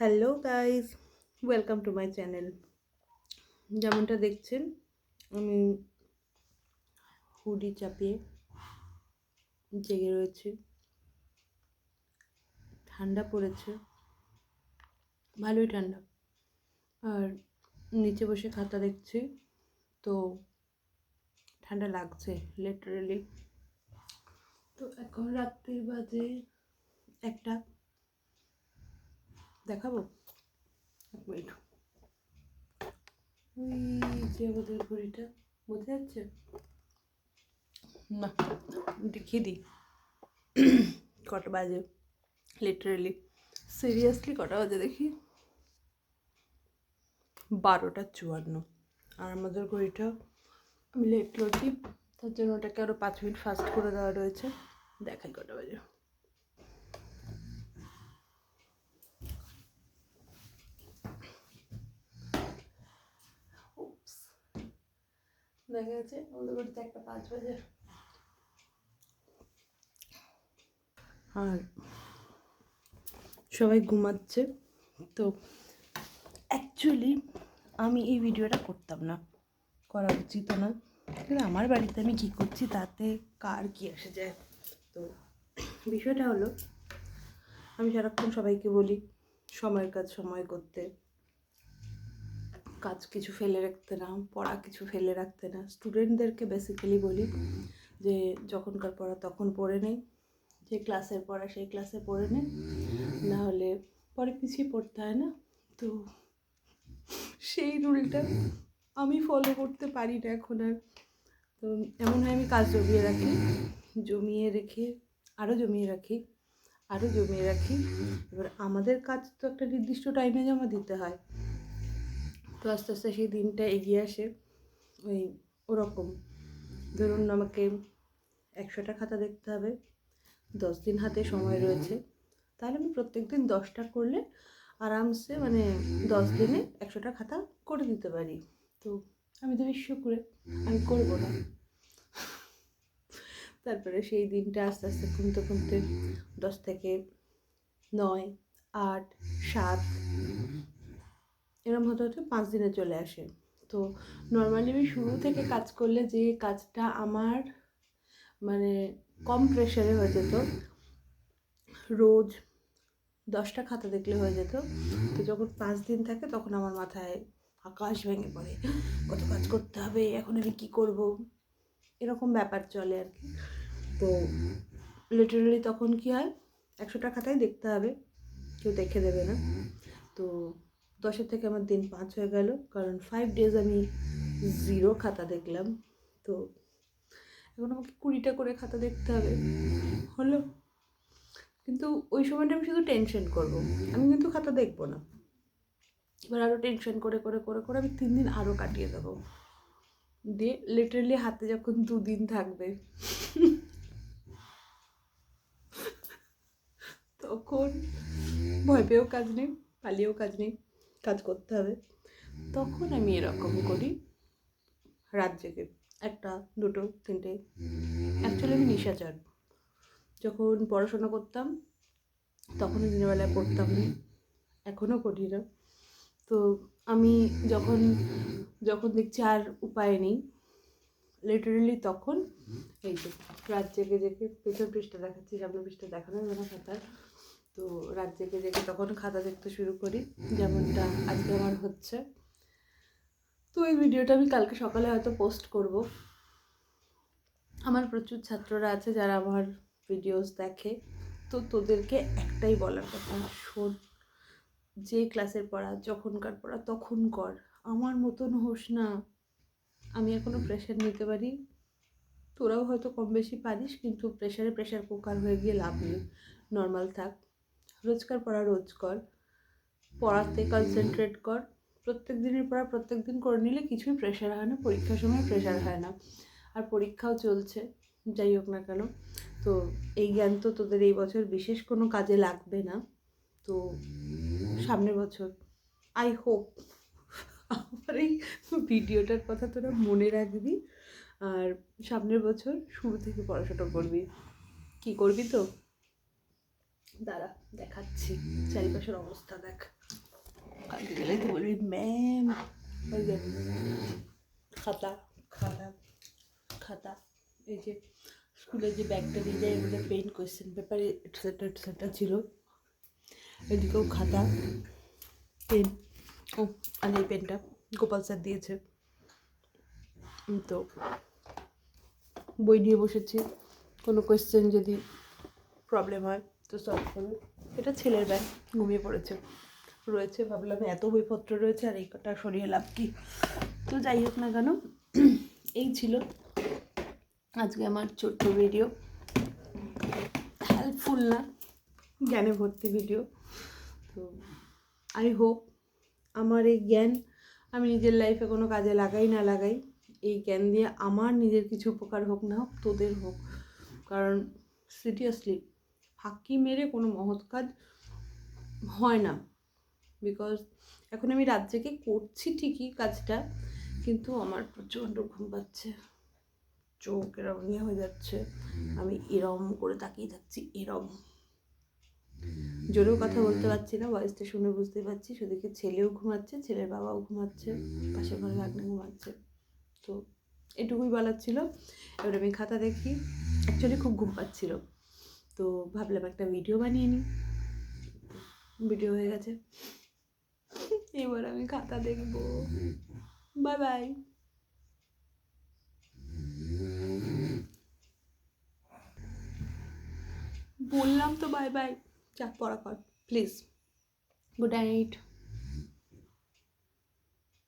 Hello guys welcome to my channel যেমনটা দেখছেন, আমি হুডি চাপিয়ে জেগে রয়েছি। ঠান্ডা পড়েছে। ভালোই ঠান্ডা। আর নিচে বসে খাতা দেখছি, তো ঠান্ডা লাগছে লিটারেলি তো এখন রাত্রি বাজে একটা। দেখাবো? মিনিট ওই যে আমাদের ঘড়িটা বোঝা যাচ্ছে? না, দেখিয়ে দিই। কটা বাজে লিটারেলি সিরিয়াসলি কটা বাজে দেখি? বারোটা চুয়ান্ন। আর আমাদের ঘড়িটা, আমি লেট করছি তার জন্য ওটাকে আরও পাঁচ মিনিট ফাস্ট করে দেওয়া রয়েছে। দেখাই কটা বাজে। দেখা যাচ্ছে একটা পাঁচ আর সবাই ঘুমাচ্ছে। তো অ্যাকচুয়ালি আমি এই ভিডিওটা করতাম না, করা উচিত না। কিন্তু আমার বাড়িতে আমি কী করছি, তাতে কার কী আসে যায়? তো বিষয়টা হলো, আমি সারাক্ষণ সবাইকে বলি সময়ের কাজ সময় করতে। কাজ কিছু ফেলে রাখতে না, পড়া কিছু ফেলে রাখতে না। স্টুডেন্টদেরকে বেসিক্যালি বলি যে, যখনকার পড়া তখন পড়ে নেই, যে ক্লাসের পড়া সেই ক্লাসে পড়ে নেই। না হলে পরে পিছিয়ে পড়তে হয় না। তো সেই রুলটা আমি ফলো করতে পারি না এখন আর। তো এমন হয় আমি কাজ জমিয়ে রাখি, জমিয়ে রেখে আরও জমিয়ে রাখি আরও জমিয়ে রাখি। এবার আমাদের কাজ তো একটা নির্দিষ্ট টাইমে জমা দিতে হয়। তো আস্তে আস্তে সেই দিনটা এগিয়ে আসে। ওই ওরকম। ধরুন আমাকে একশোটা খাতা দেখতে হবে, দশ দিন হাতে সময় রয়েছে। তাহলে আমি প্রত্যেক দিন দশটা করলে আরামসে মানে দশ দিনে একশোটা খাতা করে দিতে পারি। তো আমি তো বিশ্বাস করে আমি করব না। তারপরে সেই দিনটা আস্তে আস্তে কমতে কমতে দশ থেকে নয়, আট, সাত এরম হতে হতে পাঁচ দিনে চলে আসে। তো নর্মালি আমি শুরু থেকে কাজ করলে যে কাজটা আমার মানে কম প্রেশারে হয়ে যেত, রোজ দশটা খাতা দেখলে হয়ে যেত। তো যখন পাঁচ দিন থাকে তখন আমার মাথায় আকাশ ভেঙে পড়ে। কত কাজ করতে হবে, এখন আমি কী করব? এরকম ব্যাপার চলে আর কি। তো লিটারালি তখন কী হয়, একশোটা খাতাই দেখতে হবে, কেউ দেখে দেবে না। তো দশের থেকে আমার দিন পাঁচ হয়ে গেল, কারণ ফাইভ ডেজ আমি জিরো খাতা দেখলাম। তো এখন আমাকে কুড়িটা করে খাতা দেখতে হবে, হলো। কিন্তু ওই সময়টা আমি শুধু টেনশন করব, আমি কিন্তু খাতা দেখব না। এবার আরও টেনশন করে করে করে করে আমি তিন দিন আরও কাটিয়ে দেবো। দিয়ে লিটারেলি হাতে যখন দুদিন থাকবে, তখন ভয় পেয়েও কাজ নেই, পালিয়েও কাজ নেই। কাজ করতে হবে। তখন আমি এরকম করি, রাত জেগে। একটা, দুটো, তিনটে। অ্যাকচুয়ালি আমি নিশাচার। যখন পড়াশোনা করতাম, তখন দিনের বেলায় পড়তাম না। এখনও করি না। তো আমি যখন যখন দেখছি আর উপায় নেই লিটারেলি তখন, এই যে, রাত জেগে জেগে পেছন পৃষ্ঠা দেখাচ্ছি সামনে পৃষ্ঠা দেখানো যাবে না খাতার তো রাত জেগে জেগে তখন খাতা দেখতে শুরু করি, যেমনটা আজকে আমার হচ্ছে। তো এই ভিডিওটা আমি কালকে সকালে হয়তো পোস্ট করব। আমার প্রচুর ছাত্ররা আছে যারা আমার ভিডিওস দেখে। তো তোদেরকে একটাই বলার কথা, শোন, যে ক্লাসের পড়া, যখনকার পড়া, তখন কর। আমার মতন হোস না। আমি এখনও প্রেশার নিতে পারি। তোরাও হয়তো কম বেশি পারিস, কিন্তু প্রেশারে প্রেশার কুকার হয়ে গিয়ে লাভ নেই। নর্মাল থাক। রোজকার পড়া রোজ কর পড়াতে কনসেন্ট্রেট কর, প্রত্যেক দিনের পড়া প্রত্যেক দিন করে নিলে কিছুই প্রেশার হয় না, পরীক্ষার সময় প্রেশার হয় না। আর পরীক্ষাও চলছে, যাই হোক না কেন। তো এই জ্ঞান তো তোদের এই বছর বিশেষ কোনো কাজে লাগবে না। তো সামনের বছর আই হোপ আমার এই ভিডিওটার কথা তোরা মনে রাখবি। আর সামনের বছর শুরু থেকে পড়াশোনা করবি। কি করবি তো? দাঁড়া, দেখাচ্ছি। চারিপাশের অবস্থা দেখ। কালকে গেলে তো বলবি, ম্যাম, ওই যে খাতা খাতা খাতা। এই যে স্কুলে যে ব্যাগটা দিয়ে যায় এগুলো পেন কোয়েশ্চেন পেপারে এটসেট্রা এটসেট্রা ছিল। এদিকেও খাতা পেন ও, আর এই পেনটা গোপাল স্যার দিয়েছে। তো বই নিয়ে বসেছি। কোনো কোয়েশ্চেন যদি প্রবলেম হয় তো করবে এটা ছেলের ব্যাগ ঘুমিয়ে পড়েছে। রয়েছে, ভাবলাম এত বইপত্র রয়েছে আর এই কটা সরিয়ে লাভ কি? তো যাই হোক না কেন, এই ছিল আজকে আমার ছোট্ট ভিডিও হেল্পফুল না, জ্ঞানে ভর্তি ভিডিও তো আই হোপ আমার এই জ্ঞান আমি নিজের লাইফে কোনো কাজে লাগাই না লাগাই। এই জ্ঞান দিয়ে আমার নিজের কিছু উপকার হোক না হোক, তোদের হোক। কারণ সিরিয়াসলি ফাঁকি মেরে কোনো মহৎ কাজ হয় না। বিকজ এখন আমি রাত জেগে করছি ঠিকই কাজটা, কিন্তু আমার প্রচণ্ড ঘুম পাচ্ছে। চোখ এরম ইয়ে হয়ে যাচ্ছে। আমি এরম করে তাকিয়ে থাকছি, এরম। জোরেও কথা বলতে পারছি না ভয়েসটা শুনে বুঝতে পারছি। সেদিকে ছেলেও ঘুমাচ্ছে, ছেলের বাবাও ঘুমাচ্ছে, পাশের ঘরে ভাগ্নে ঘুমাচ্ছে। তো এটুকুই বলার ছিল। এবার আমি খাতা দেখি। অ্যাকচুয়ালি খুব ঘুম পাচ্ছিল। তো ভাবলাম একটা ভিডিও বানিয়ে নিই। ভিডিও হয়ে গেছে। এবার আমি খাতা দেখব। বাই বাই বললাম তো বাই বাই যা পড়া কর। Please good night